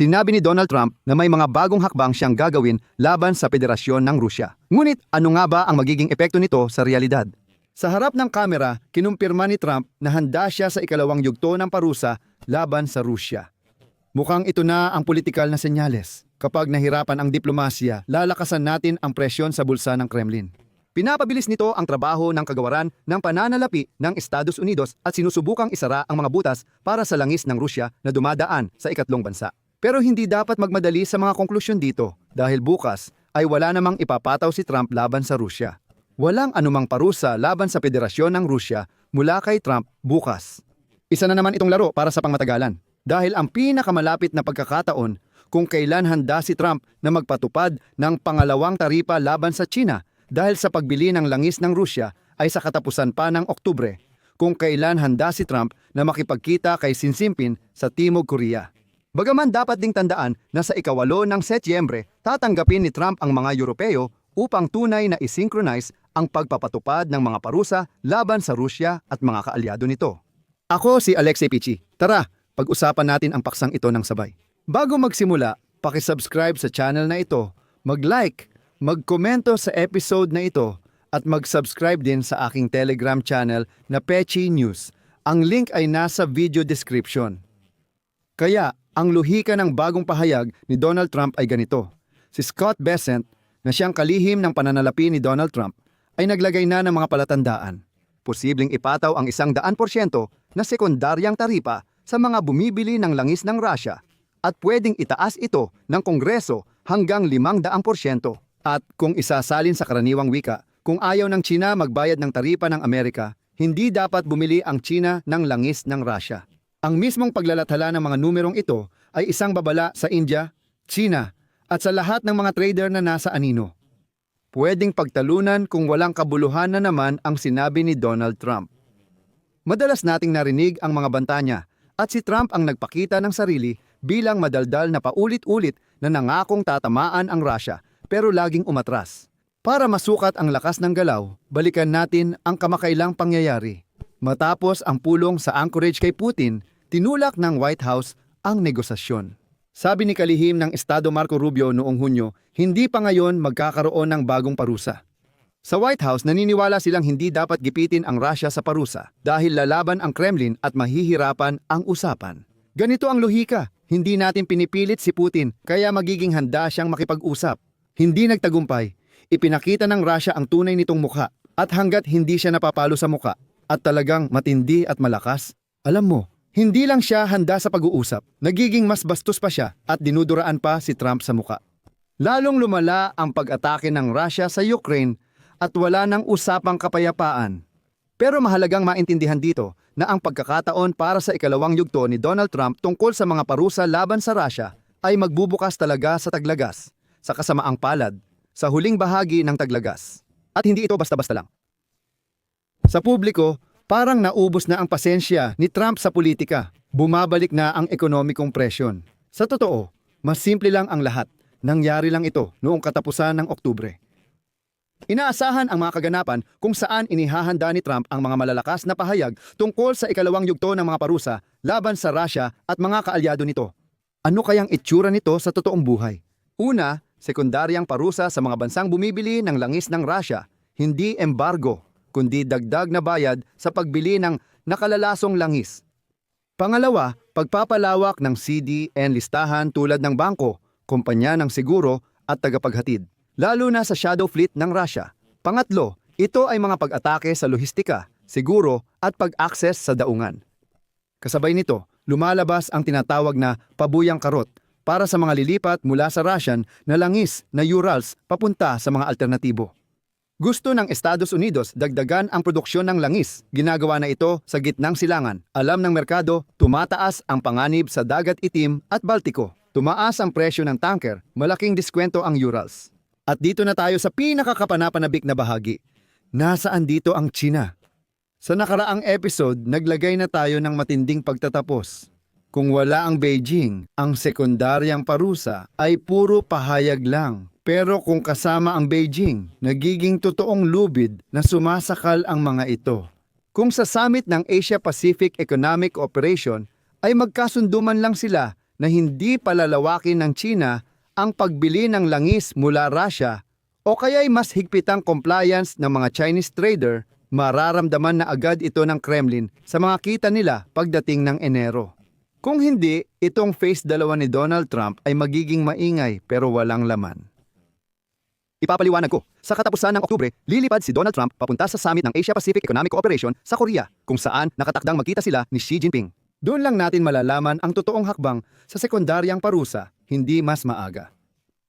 Sinabi ni Donald Trump na may mga bagong hakbang siyang gagawin laban sa Federasyon ng Rusya. Ngunit ano nga ba ang magiging epekto nito sa realidad? Sa harap ng kamera, kinumpirma ni Trump na handa siya sa ikalawang yugto ng parusa laban sa Rusya. Mukhang ito na ang politikal na senyales. Kapag nahirapan ang diplomasya, lalakasan natin ang presyon sa bulsa ng Kremlin. Pinapabilis nito ang trabaho ng kagawaran ng pananalapi ng Estados Unidos at sinusubukang isara ang mga butas para sa langis ng Rusya na dumadaan sa ikatlong bansa. Pero hindi dapat magmadali sa mga konklusyon dito dahil bukas ay wala namang ipapataw si Trump laban sa Rusya. Walang anumang parusa laban sa Federasyon ng Rusya mula kay Trump bukas. Isa na naman itong laro para sa pangmatagalan dahil ang pinakamalapit na pagkakataon kung kailan handa si Trump na magpatupad ng pangalawang taripa laban sa China dahil sa pagbili ng langis ng Rusya ay sa katapusan pa ng Oktubre kung kailan handa si Trump na makipagkita kay Xi Jinping sa Timog Korea. Bagaman dapat ding tandaan na sa ikawalo ng Setyembre, tatanggapin ni Trump ang mga Europeo upang tunay na isynchronize ang pagpapatupad ng mga parusa laban sa Rusya at mga kaalyado nito. Ako si Alexei Pichi. Tara, pag-usapan natin ang paksang ito ng sabay. Bago magsimula, pakisubscribe sa channel na ito, mag-like, magkomento sa episode na ito, at mag-subscribe din sa aking Telegram channel na Pechi News. Ang link ay nasa video description. Kaya, ang luhika ng bagong pahayag ni Donald Trump ay ganito. Si Scott Bessent, na siyang kalihim ng pananalapi ni Donald Trump, ay naglagay na ng mga palatandaan. Posibleng ipataw ang isang daan porsyento na sekundaryang taripa sa mga bumibili ng langis ng Russia at pwedeng itaas ito ng Kongreso hanggang limang daang porsyento. At kung isasalin sa karaniwang wika, kung ayaw ng China magbayad ng taripa ng Amerika, hindi dapat bumili ang China ng langis ng Russia. Ang mismong paglalathala ng mga numerong ito ay isang babala sa India, China, at sa lahat ng mga trader na nasa anino. Pwedeng pagtalunan kung walang kabuluhan na naman ang sinabi ni Donald Trump. Madalas nating narinig ang mga banta niya at si Trump ang nagpakita ng sarili bilang madaldal na paulit-ulit na nangakong tatamaan ang Russia pero laging umatras. Para masukat ang lakas ng galaw, balikan natin ang kamakailang pangyayari. Matapos ang pulong sa Anchorage kay Putin, tinulak ng White House ang negosasyon. Sabi ni kalihim ng Estado Marco Rubio noong Hunyo, hindi pa ngayon magkakaroon ng bagong parusa. Sa White House, naniniwala silang hindi dapat gipitin ang Russia sa parusa dahil lalaban ang Kremlin at mahihirapan ang usapan. Ganito ang lohika, hindi natin pinipilit si Putin kaya magiging handa siyang makipag-usap. Hindi nagtagumpay, ipinakita ng Russia ang tunay nitong mukha at hanggat hindi siya napapalo sa mukha at talagang matindi at malakas, alam mo, hindi lang siya handa sa pag-uusap, nagiging mas bastos pa siya at dinuduraan pa si Trump sa muka. Lalong lumala ang pag-atake ng Russia sa Ukraine at wala nang usapang kapayapaan. Pero mahalagang maintindihan dito na ang pagkakataon para sa ikalawang yugto ni Donald Trump tungkol sa mga parusa laban sa Russia ay magbubukas talaga sa taglagas, sa kasamaang palad, sa huling bahagi ng taglagas. At hindi ito basta-basta lang. Sa publiko, parang naubos na ang pasensya ni Trump sa politika. Bumabalik na ang ekonomikong presyon. Sa totoo, mas simple lang ang lahat. Nangyari lang ito noong katapusan ng Oktubre. Inaasahan ang mga kaganapan kung saan inihahanda ni Trump ang mga malalakas na pahayag tungkol sa ikalawang yugto ng mga parusa laban sa Russia at mga kaalyado nito. Ano kayang itsura nito sa totoong buhay? Una, sekundaryang parusa sa mga bansang bumibili ng langis ng Russia, hindi embargo, kundi dagdag na bayad sa pagbili ng nakalalasong langis. Pangalawa, pagpapalawak ng CDN listahan tulad ng bangko, kumpanya ng siguro at tagapaghatid, lalo na sa shadow fleet ng Russia. Pangatlo, ito ay mga pag-atake sa lohistika, siguro at pag-access sa daungan. Kasabay nito, lumalabas ang tinatawag na pabuyang karot para sa mga lilipat mula sa Russian na langis na Urals papunta sa mga alternatibo. Gusto ng Estados Unidos dagdagan ang produksyon ng langis. Ginagawa na ito sa gitnang silangan. Alam ng merkado, tumataas ang panganib sa dagat itim at Baltiko. Tumaas ang presyo ng tanker, malaking diskwento ang Urals. At dito na tayo sa pinakakapanapanabik na bahagi. Nasaan dito ang China? Sa nakaraang episode, naglagay na tayo ng matinding pagtatapos. Kung wala ang Beijing, ang sekundaryang parusa ay puro pahayag lang. Pero kung kasama ang Beijing, nagiging totoong lubid na sumasakal ang mga ito. Kung sa summit ng Asia-Pacific Economic Cooperation ay magkasunduman lang sila na hindi palalawakin ng China ang pagbili ng langis mula Russia o kaya'y mas higpitang compliance ng mga Chinese trader, mararamdaman na agad ito ng Kremlin sa mga kita nila pagdating ng Enero. Kung hindi, itong face dalawa ni Donald Trump ay magiging maingay pero walang laman. Ipapaliwanag ko, sa katapusan ng Oktubre, lilipad si Donald Trump papunta sa summit ng Asia-Pacific Economic Cooperation sa Korea, kung saan nakatakdang magkita sila ni Xi Jinping. Doon lang natin malalaman ang totoong hakbang sa sekundaryang parusa, hindi mas maaga.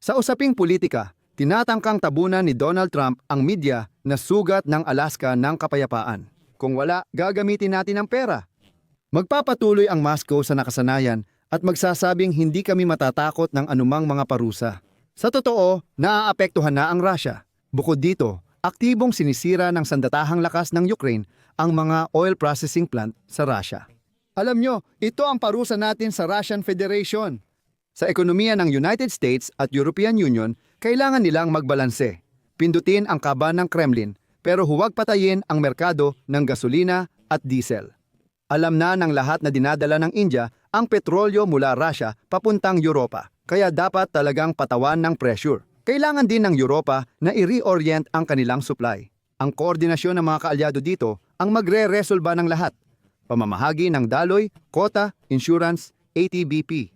Sa usaping politika, tinatangkang tabunan ni Donald Trump ang media na sugat ng Alaska ng kapayapaan. Kung wala, gagamitin natin ang pera. Magpapatuloy ang Moscow sa nakasanayan at magsasabing hindi kami matatakot ng anumang mga parusa. Sa totoo, naaapektuhan na ang Russia. Bukod dito, aktibong sinisira ng sandatahang lakas ng Ukraine ang mga oil processing plant sa Russia. Alam nyo, ito ang parusa natin sa Russian Federation. Sa ekonomiya ng United States at European Union, kailangan nilang magbalanse. Pindutin ang kaban ng Kremlin, pero huwag patayin ang merkado ng gasolina at diesel. Alam na ng lahat na dinadala ng India ang petrolyo mula Russia papuntang Europa, kaya dapat talagang patawan ng pressure. Kailangan din ng Europa na i-reorient ang kanilang supply. Ang koordinasyon ng mga kaalyado dito ang magre-resolba ng lahat. Pamamahagi ng daloy, kota, insurance, ATBP.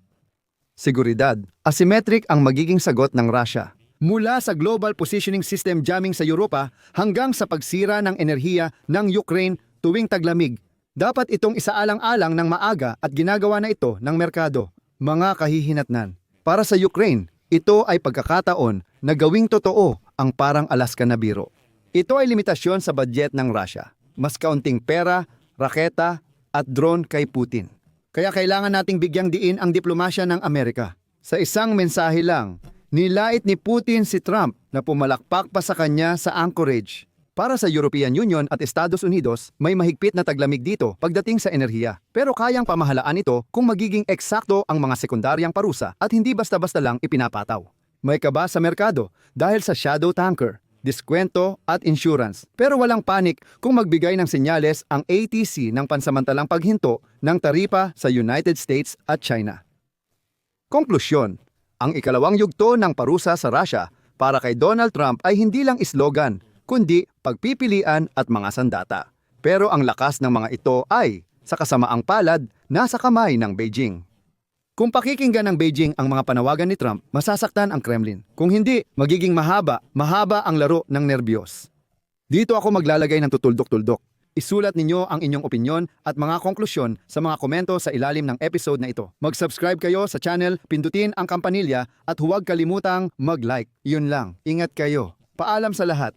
Seguridad. Asymmetric ang magiging sagot ng Russia. Mula sa Global Positioning System jamming sa Europa hanggang sa pagsira ng enerhiya ng Ukraine tuwing taglamig. Dapat itong isaalang-alang ng maaga at ginagawa na ito ng merkado. Mga kahihinatnan. Para sa Ukraine, ito ay pagkakataon na gawing totoo ang parang Alaska na biro. Ito ay limitasyon sa budget ng Russia. Mas kaunting pera, raketa at drone kay Putin. Kaya kailangan nating bigyang diin ang diplomasya ng Amerika. Sa isang mensahe lang, nilait ni Putin si Trump na pumalakpak pa sa kanya sa Anchorage. Para sa European Union at Estados Unidos, may mahigpit na taglamig dito pagdating sa enerhiya. Pero kayang pamahalaan ito kung magiging eksakto ang mga sekundaryang parusa at hindi basta-basta lang ipinapataw. May kaba sa merkado dahil sa shadow tanker, diskwento at insurance. Pero walang panik kung magbigay ng senyales ang ATC ng pansamantalang paghinto ng taripa sa United States at China. Konklusyon, ang ikalawang yugto ng parusa sa Russia para kay Donald Trump ay hindi lang islogan, kundi pagpipilian at mga sandata. Pero ang lakas ng mga ito ay, sa kasamaang palad, nasa kamay ng Beijing. Kung pakikinggan ng Beijing ang mga panawagan ni Trump, masasaktan ang Kremlin. Kung hindi, magiging mahaba, mahaba ang laro ng nerbiyos. Dito ako maglalagay ng tutuldok-tuldok. Isulat ninyo ang inyong opinyon at mga konklusyon sa mga komento sa ilalim ng episode na ito. Mag-subscribe kayo sa channel, pindutin ang kampanilya at huwag kalimutang mag-like. Yun lang. Ingat kayo. Paalam sa lahat.